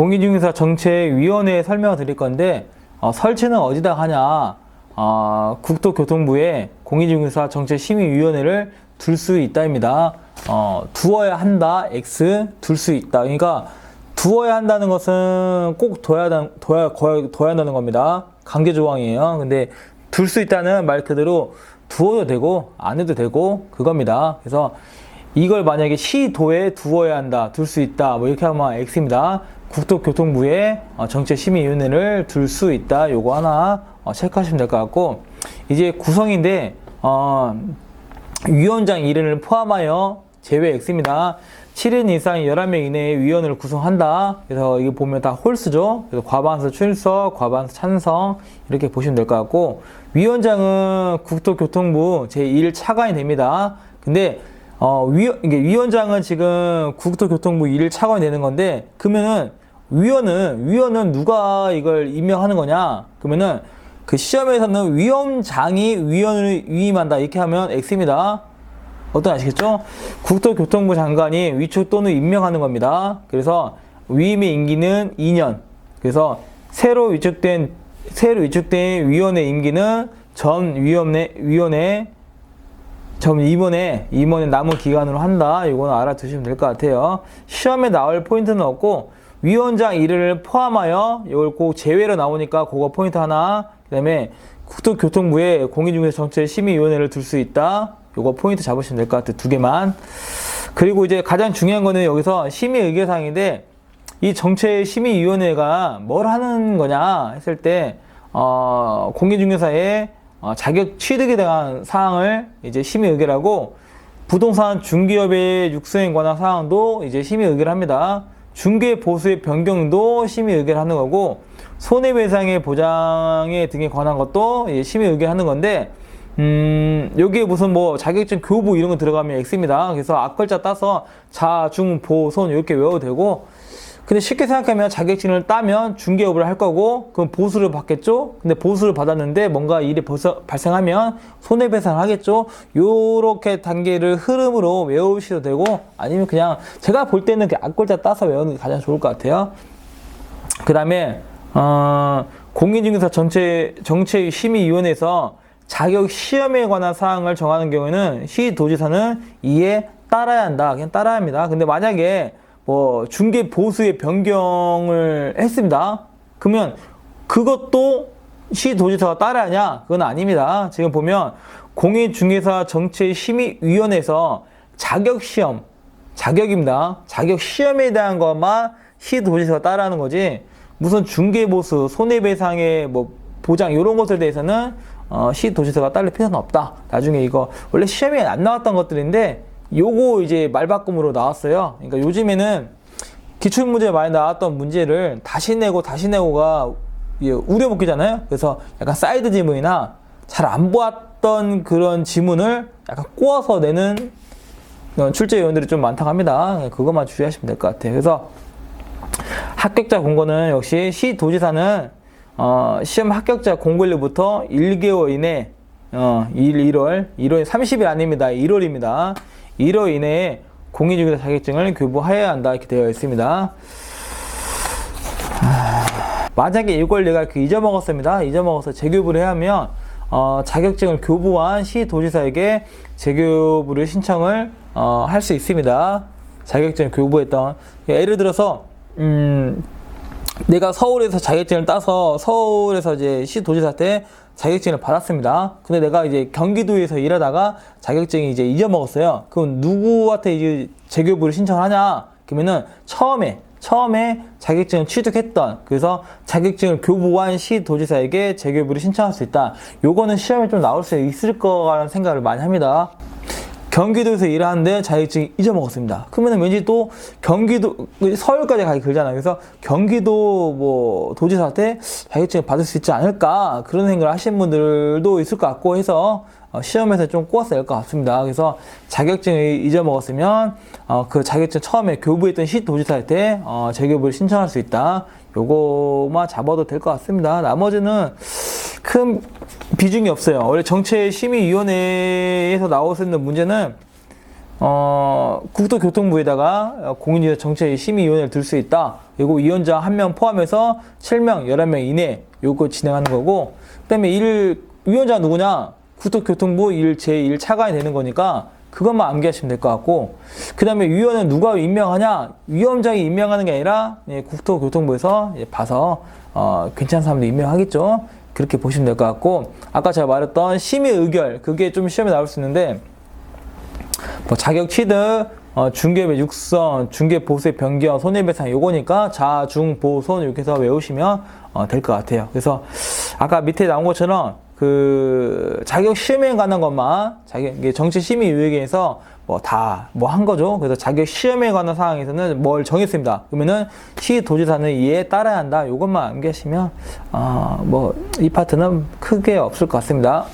공인중개사 정책위원회에 설명을 드릴 건데 어, 설치는 어디다 하냐? 어, 국토교통부에 공인중개사 정책심의위원회를 둘 수 있다입니다. 어, 두어야 한다. X 둘 수 있다. 그러니까 두어야 한다는 것은 꼭 둬야, 둬야, 둬야 한다는 겁니다. 강제 조항이에요. 근데 둘 수 있다는 말 그대로 두어도 되고 안 해도 되고 그겁니다. 그래서 이걸 만약에 시도에 두어야 한다, 둘 수 있다, 뭐 이렇게 하면 X입니다. 국토교통부에 어, 정책심의위원회를 둘 수 있다, 요거 하나 어, 체크하시면 될 것 같고 이제 구성인데 어, 위원장 1인을 포함하여 제외 X입니다. 7인 이상 11명 이내의 위원을 구성한다. 그래서 이거 보면 다 홀수죠. 그래서 과반수 출석, 과반수 찬성 이렇게 보시면 될 것 같고 위원장은 국토교통부 제1 차관이 됩니다. 근데 어, 위, 위원장은 지금 국토교통부 1 차관이 되는 건데 그러면은 위원은 위원은 누가 이걸 임명하는 거냐? 그러면은 그 시험에서는 위원장이 위원을 위임한다 이렇게 하면 X입니다. 어떤 아시겠죠? 국토교통부 장관이 위촉 또는 임명하는 겁니다. 그래서 위임의 임기는 2년. 그래서 새로 위촉된 새로 위촉된 위원의 임기는 전 위원회 위원회 전 임원의 임원의 남은 기간으로 한다. 이거는 알아두시면 될 것 같아요. 시험에 나올 포인트는 없고 위원장 일을 포함하여 이걸 꼭 제외로 나오니까 그거 포인트 하나. 그다음에 국토교통부에 공인중개사 정책 심의위원회를 둘 수 있다. 요거 포인트 잡으시면 될 것 같아요. 두 개만. 그리고 이제 가장 중요한 거는 여기서 심의 의결사항인데 이 정책 심의위원회가 뭘 하는 거냐 했을 때 어, 공인중개사의 어, 자격 취득에 대한 사항을 이제 심의 의결하고 부동산 중개업의 육성에 관한 사항도 이제 심의 의결합니다. 중개 보수의 변경도 심의 의결하는 거고 손해배상의 보장에 등에 관한 것도 이제 심의 의결하는 건데 음, 여기에 무슨 뭐 자격증 교부 이런 거 들어가면 X입니다. 그래서 앞글자 따서 자, 중, 보, 손 이렇게 외워도 되고 근데 쉽게 생각하면 자격증을 따면 중개업을 할 거고 그럼 보수를 받겠죠. 근데 보수를 받았는데 뭔가 일이 벌써 발생하면 손해배상을 하겠죠. 요렇게 단계를 흐름으로 외우셔도 되고 아니면 그냥 제가 볼 때는 그 앞글자 따서 외우는 게 가장 좋을 것 같아요. 그 다음에 어, 공인중개사 전체 정책 심의위원회에서 자격 시험에 관한 사항을 정하는 경우에는 시도지사는 이에 따라야 한다. 그냥 따라야 합니다. 근데 만약에 뭐 중개 보수의 변경을 했습니다. 그러면 그것도 시도지사가 따라하냐? 그건 아닙니다. 지금 보면 공인중개사 정책심의위원회에서 자격시험, 자격입니다. 자격시험에 대한 것만 시도지사가 따라하는 거지 무슨 중개보수, 손해배상의 뭐 보장 이런 것에 대해서는 어, 시도지사가 따를 필요는 없다. 나중에 이거 원래 시험에 안 나왔던 것들인데 요거 이제 말바꿈으로 나왔어요. 그러니까 요즘에는 기출문제 많이 나왔던 문제를 다시 내고 다시 내고가 우려먹기잖아요. 그래서 약간 사이드 지문이나 잘 안 보았던 그런 지문을 약간 꼬아서 내는 출제 요원들이 좀 많다고 합니다. 그것만 주의하시면 될 것 같아요. 그래서 합격자 공고는 역시 시 도지사는 어, 시험 합격자 공고일부터 1개월 이내 어, 1, 1월, 1월 30일 아닙니다. 1월입니다. 1월 이내에 공인중개사 자격증을 교부하여야 한다 이렇게 되어 있습니다. 만약에 이걸 내가 그 잊어먹었습니다. 잊어먹어서 재교부를 해야 하면 어, 자격증을 교부한 시도지사에게 재교부를 신청을 어, 할 수 있습니다. 자격증을 교부했던 예를 들어서 음, 내가 서울에서 자격증을 따서 서울에서 이제 시도지사한테 자격증을 받았습니다. 근데 내가 이제 경기도에서 일하다가 자격증이 이제 잊어먹었어요. 그럼 누구한테 이제 재교부를 신청하냐? 그러면은 처음에 처음에 자격증을 취득했던 그래서 자격증을 교부한 시도지사에게 재교부를 신청할 수 있다. 요거는 시험에 좀 나올 수 있을 거라는 생각을 많이 합니다. 경기도에서 일하는데 자격증 잊어먹었습니다. 그러면 왠지 또 경기도 서울까지 가기 길잖아요. 그래서 경기도 뭐 도지사한테 자격증을 받을 수 있지 않을까 그런 생각을 하시는 분들도 있을 것 같고 해서 어, 시험에서 좀 꼬았어야 할 것 같습니다. 그래서 자격증을 잊어먹었으면 어, 그 자격증 처음에 교부했던 시 도지사한테 어, 재교부를 신청할 수 있다. 요거만 잡아도 될 것 같습니다. 나머지는 큰 비중이 없어요. 원래 정책심의위원회에서 있는 문제는 어, 국토교통부에다가 어, 공인중개사 정책 심의위원회를 들 수 있다. 그리고 위원자 한명 포함해서 7명, 11명 이내 요거 진행하는 거고 그다음에 일 위원자 누구냐? 국토교통부 일 제1 차관이 되는 거니까 그것만 암기하시면 될 것 같고 그 다음에 위원은 누가 임명하냐? 위원장이 임명하는 게 아니라 예, 국토교통부에서 예, 봐서 어, 괜찮은 사람들 임명하겠죠. 그렇게 보시면 될 것 같고 아까 제가 말했던 심의 의결 그게 좀 시험에 나올 수 있는데 뭐 자격 취득, 어, 중개배 육선, 중개 보수의 변경, 손해배상 요거니까 자, 중, 보, 손 이렇게 해서 외우시면 어, 될 것 같아요. 그래서 아까 밑에 나온 것처럼 그 자격 시험에 관한 것만 자격 정치 심의 유예에서 뭐 다 뭐 한 거죠. 그래서 자격 시험에 관한 사항에서는 뭘 정했습니다. 그러면은 시 도지사는 이에 따라야 한다. 요것만 암기하시면 어 뭐 이 파트는 크게 없을 것 같습니다.